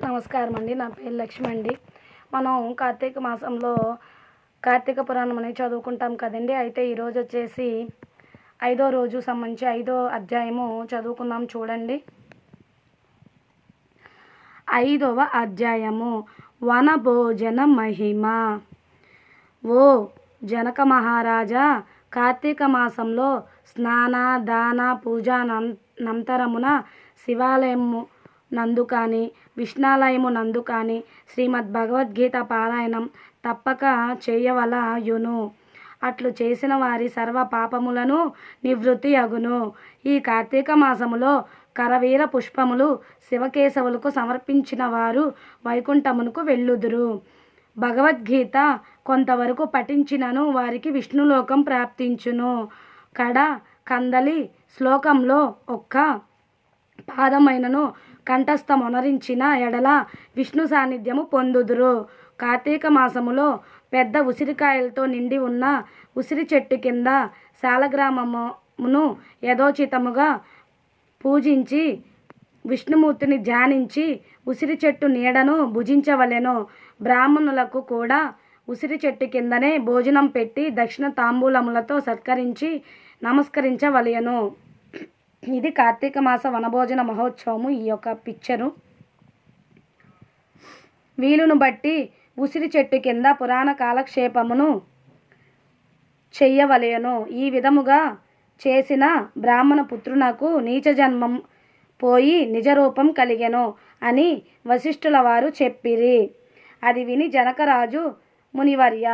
నమస్కారం అండి. నా పేరు లక్ష్మి అండి. మనం కార్తీక మాసంలో కార్తీక పురాణం అనేది చదువుకుంటాం కదండి. అయితే ఈరోజు వచ్చేసి ఐదో రోజు సంబంధించి ఐదో అధ్యాయము చదువుకుందాం చూడండి. ఐదవ అధ్యాయము. వనభోజన మహిమ. ఓ జనక మహారాజా కార్తీక మాసంలో స్నాన దాన పూజ నంతరమున శివాలయము నందు కానీ విష్ణాలయము నందు కానీ శ్రీమద్ భగవద్గీత పారాయణం తప్పక చేయవలయును. అట్లు చేసిన వారి సర్వ పాపములను నివృత్తి అగును. ఈ కార్తీక మాసములో కరవీర పుష్పములు శివకేశవులకు సమర్పించిన వారు వైకుంఠమునకు వెళ్ళుదురు. భగవద్గీత కొంతవరకు పఠించినను వారికి విష్ణులోకం ప్రాప్తించును. కడ కందలి శ్లోకంలో ఒక్క పాదమైనను కంఠస్థమునరించిన ఎడల విష్ణు సాన్నిధ్యము పొందుదురు. కార్తీక మాసములో పెద్ద ఉసిరికాయలతో నిండి ఉన్న ఉసిరి చెట్టు కింద శాలగ్రామమును యథోచితముగా పూజించి విష్ణుమూర్తిని ధ్యానించి ఉసిరి చెట్టు నీడను భుజించవలెను. బ్రాహ్మణులకు కూడా ఉసిరి చెట్టు కిందనే భోజనం పెట్టి దక్షిణ తాంబూలములతో సత్కరించి నమస్కరించవలెను. ఇది కార్తీక మాస వనభోజన మహోత్సవము. ఈ యొక్క పిక్చరు వీలును బట్టి ఉసిరి చెట్టు కింద పురాణ కాలక్షేపమును చెయ్యవలయను ఈ విధముగా చేసిన బ్రాహ్మణ పుత్రునకు నీచ జన్మం పోయి నిజరూపం కలిగెను అని వశిష్ఠుల వారు చెప్పిరి. అది విని జనకరాజు మునివర్య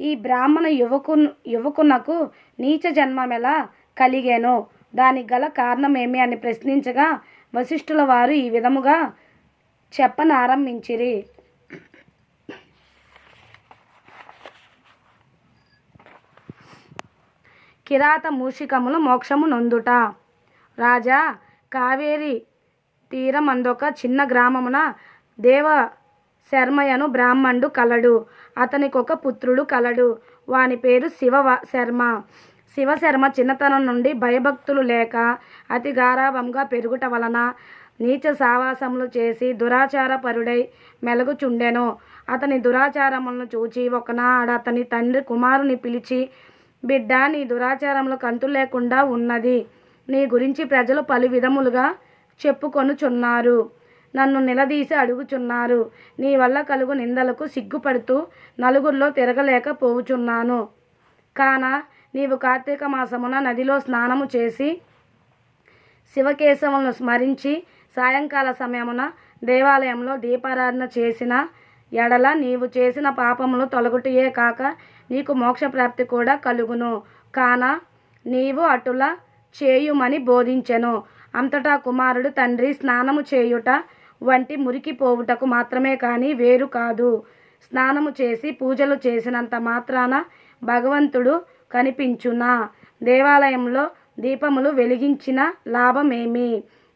ఈ బ్రాహ్మణ యువకు యువకునకు నీచ జన్మమెలా కలిగెను? దానికి గల కారణమేమి అని ప్రశ్నించగా వశిష్ఠుల వారు ఈ విధముగా చెప్పనారంభించిరి. కిరాత మూషికములు మోక్షము నొందుట. రాజా కావేరి తీరమందొక చిన్న గ్రామమున దేవ శర్మయను బ్రాహ్మణుడు కలడు. అతనికి ఒక పుత్రుడు కలడు. వాని పేరు శివ శర్మ. శివశర్మ చిన్నతనం నుండి భయభక్తులు లేక అతి గారాభంగా పెరుగుట వలన నీచ సావాసములు చేసి దురాచారపరుడై మెలగుచుండెను. అతని దురాచారములను చూచి ఒకనాడు అతని తండ్రి కుమారుని పిలిచి బిడ్డ నీ దురాచారములు కంతు లేకుండా ఉన్నది. నీ గురించి ప్రజలు పలు విధములుగా చెప్పుకొనుచున్నారు. నన్ను నిలదీసి అడుగుచున్నారు. నీ వల్ల కలుగు నిందలకు సిగ్గుపడుతూ నలుగురిలో తిరగలేక పోవుచున్నాను. కాన నీవు కార్తీక మాసమున నదిలో స్నానము చేసి శివకేశవులను స్మరించి సాయంకాల సమయమున దేవాలయంలో దీపారాధన చేసిన ఎడల నీవు చేసిన పాపములు తొలగుటయే కాక నీకు మోక్షప్రాప్తి కూడా కలుగును. కాన నీవు అటుల చేయుమని బోధించెను. అంతటా కుమారుడు తండ్రి స్నానము చేయుట వంటి మురికి పోవుటకు మాత్రమే కానీ వేరు కాదు. స్నానము చేసి పూజలు చేసినంత మాత్రాన భగవంతుడు కనిపించునా? దేవాలయంలో దీపములు వెలిగించిన లాభమేమి?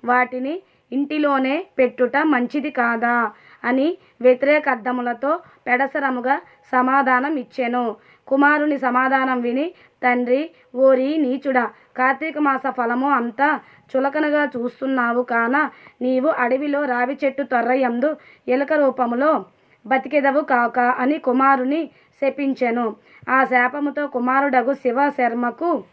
వాటిని ఇంటిలోనే పెట్టుట మంచిది కాదా? అని వ్యతిరేకర్థములతో పెడసరముగా సమాధానం ఇచ్చెను కుమారుని సమాధానం విని తండ్రి ఓరి నీచుడా కార్తీక మాస ఫలము అంతా చులకనగా చూస్తున్నావు కాన? నీవు అడవిలో రావి చెట్టు తొర్రయందు ఎలుక రూపములో బతికెదవు కాక అని కుమారుని శపించెను. ఆ శాపముతో కుమారుడగు శివ శర్మకు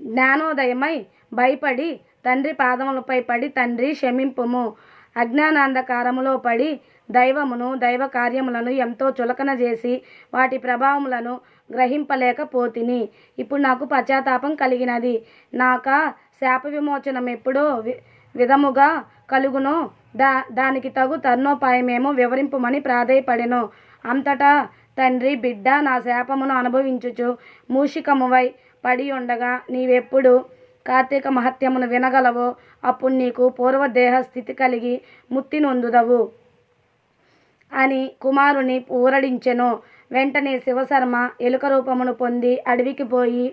జ్ఞానోదయమై భయపడి తండ్రి పాదములపై పడి తండ్రి క్షమింపుము. అజ్ఞానాంధకారములో పడి దైవమును దైవ కార్యములను ఎంతో చులకన చేసి వాటి ప్రభావములను గ్రహింపలేకపోతిని. ఇప్పుడు నాకు పశ్చాత్తాపం కలిగినది. నాక శాప విమోచనం ఎప్పుడో వి- విధముగా కలుగునో దా దానికి తగు తరుణోపాయమేమో వివరింపమని ప్రాధేయపడెను. అంతటా తండ్రి బిడ్డ నా శాపమును అనుభవించుచు మూషికమువై పడి ఉండగా నీవెప్పుడు కార్తీక మహత్యమును వినగలవో అప్పుడు నీకు పూర్వదేహ స్థితి కలిగి ముత్తి నొందుదవు అని కుమారుని ఊరడించెను. వెంటనే శివశర్మ ఎలుక రూపమును పొంది అడవికి పోయి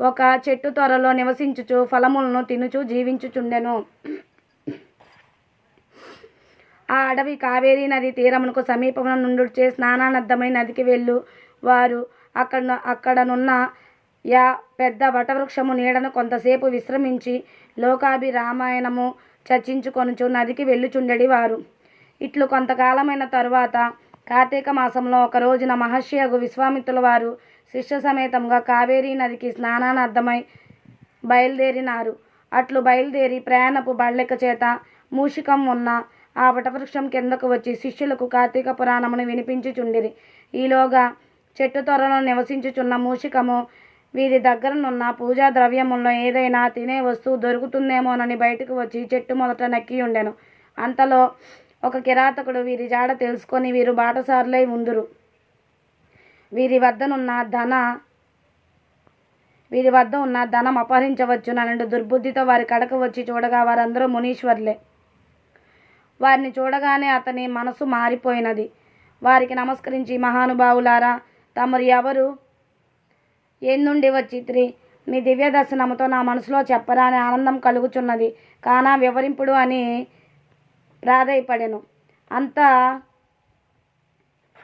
ఒక చెట్టు త్వరలో నివసించుచు ఫలములను తినుచు జీవించుచుండెను. అడవి కావేరీ నది తీరమునకు సమీపమున నుండుచే స్నానానద్దమై నదికి వెళ్ళు వారు. అక్కడ అక్కడనున్న యా పెద్ద వటవృక్షము నీడను కొంతసేపు విశ్రమించి లోకాభిరామాయణము చర్చించుకొనుచు నదికి వెళ్ళుచుండెడి వారు. ఇట్లు కొంతకాలమైన తరువాత కార్తీక మాసంలో ఒక రోజున మహర్షియగు విశ్వామిత్రుల వారు శిష్య సమేతంగా కావేరీ నదికి స్నానానార్థమై బయలుదేరినారు. అట్లు బయలుదేరి ప్రయాణపు బళ్ళెక్క చేత మూషికం ఉన్న ఆ వటవృక్షం కిందకు వచ్చి శిష్యులకు కార్తీక పురాణమును వినిపించుచుండిరి. ఈలోగా చెట్టు త్వరలో నివసించుచున్న మూషికము వీరి దగ్గరనున్న పూజా ద్రవ్యముల్లో ఏదైనా తినే వస్తువు దొరుకుతుందేమోనని బయటకు వచ్చి చెట్టు మొదట నక్కి ఉండెను అంతలో ఒక కిరాతకుడు వీరి జాడ తెలుసుకొని వీరు బాటసారులై ఉందురు. వీరి వద్దనున్న ధన వీరి వద్ద ఉన్న ధనం అపహరించవచ్చునని దుర్బుద్ధితో వారి కడకు వచ్చి చూడగా వారందరూ మునీశ్వర్లే. వారిని చూడగానే అతని మనసు మారిపోయినది. వారికి నమస్కరించి మహానుభావులారా తమరు ఎవరు? ఏందుండి వచ్చిత్రి? మీ దివ్య దర్శనముతో నా మనసులో చెప్పరాని ఆనందం కలుగుచున్నది. కానా వివరింపుడు అని ప్రాధేయపడెను. అంత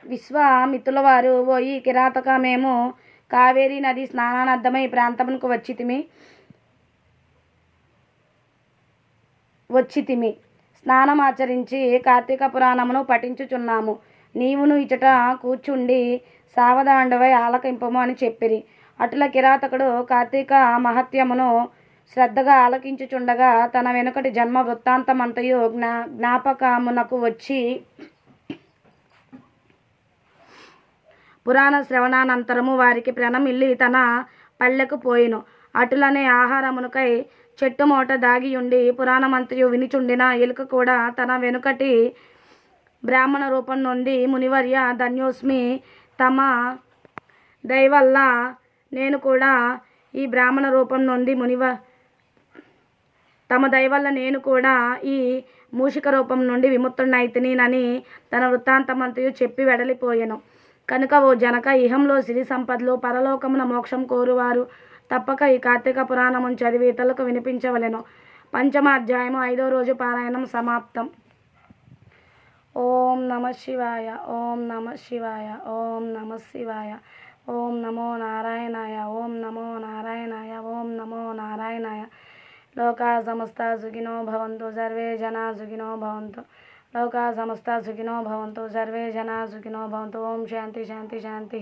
విశ్వామిత్రుల వారు ఓ ఈ కిరాతక మేము కావేరీ నది స్నానానర్థమై ఈ ప్రాంతమునకు వచ్చితిమి. వచ్చితిమి. స్నానమాచరించి కార్తీక పురాణమును పఠించుచున్నాము. నీవును ఇచట కూర్చుండి సావధాండవై ఆలకింపము అని చెప్పిరి. అటుల కిరాతకుడు కార్తీక మహత్యమును శ్రద్ధగా ఆలకించుచుండగా తన వెనుకటి జన్మ వృత్తాంతమంతయు జ్ఞా జ్ఞాపకమునకు వచ్చి పురాణ శ్రవణానంతరము వారికి ప్రణమిల్లి తన పల్లెకు పోయిను. అటులనే ఆహారమునకై చెట్టు మోట దాగియుండి పురాణమంతయు వినిచుండిన ఎలుక కూడా తన వెనుకటి బ్రాహ్మణ రూపం నుండి మునివర్య ధన్యోస్మి తమ దయవల్ల నేను కూడా ఈ బ్రాహ్మణ రూపం నుండి మునివ తమ దయవల్ల నేను కూడా ఈ మూషిక రూపం నుండి విముక్తుడైతినని తన వృత్తాంతమంతయు చెప్పి వెడలిపోయాను. కనుక ఓ జనక ఇహంలో సిరి సంపదలు పరలోకమున మోక్షం కోరువారు. తప్పక ఈ కార్తీక పురాణము చదివి ఇతరులకు వినిపించవలెను. పంచమ అధ్యాయము ఐదో రోజు పారాయణం సమాప్తం. ఓం నమ శివాయ ఓం నమ శివాయ ఓం నమ శివాయ ఓం నమో నారాయణాయ ఓం నమో నారాయణాయ ఓం నమో నారాయణాయ. లోకా సమస్త సుఖినో భవంతు సర్వే జనా సుఖినో భవంతు. లోకా సమస్త సుఖినో భవంతు సర్వే జనా సుఖినో భవంతు ఓం శాంతి శాంతి శాంతి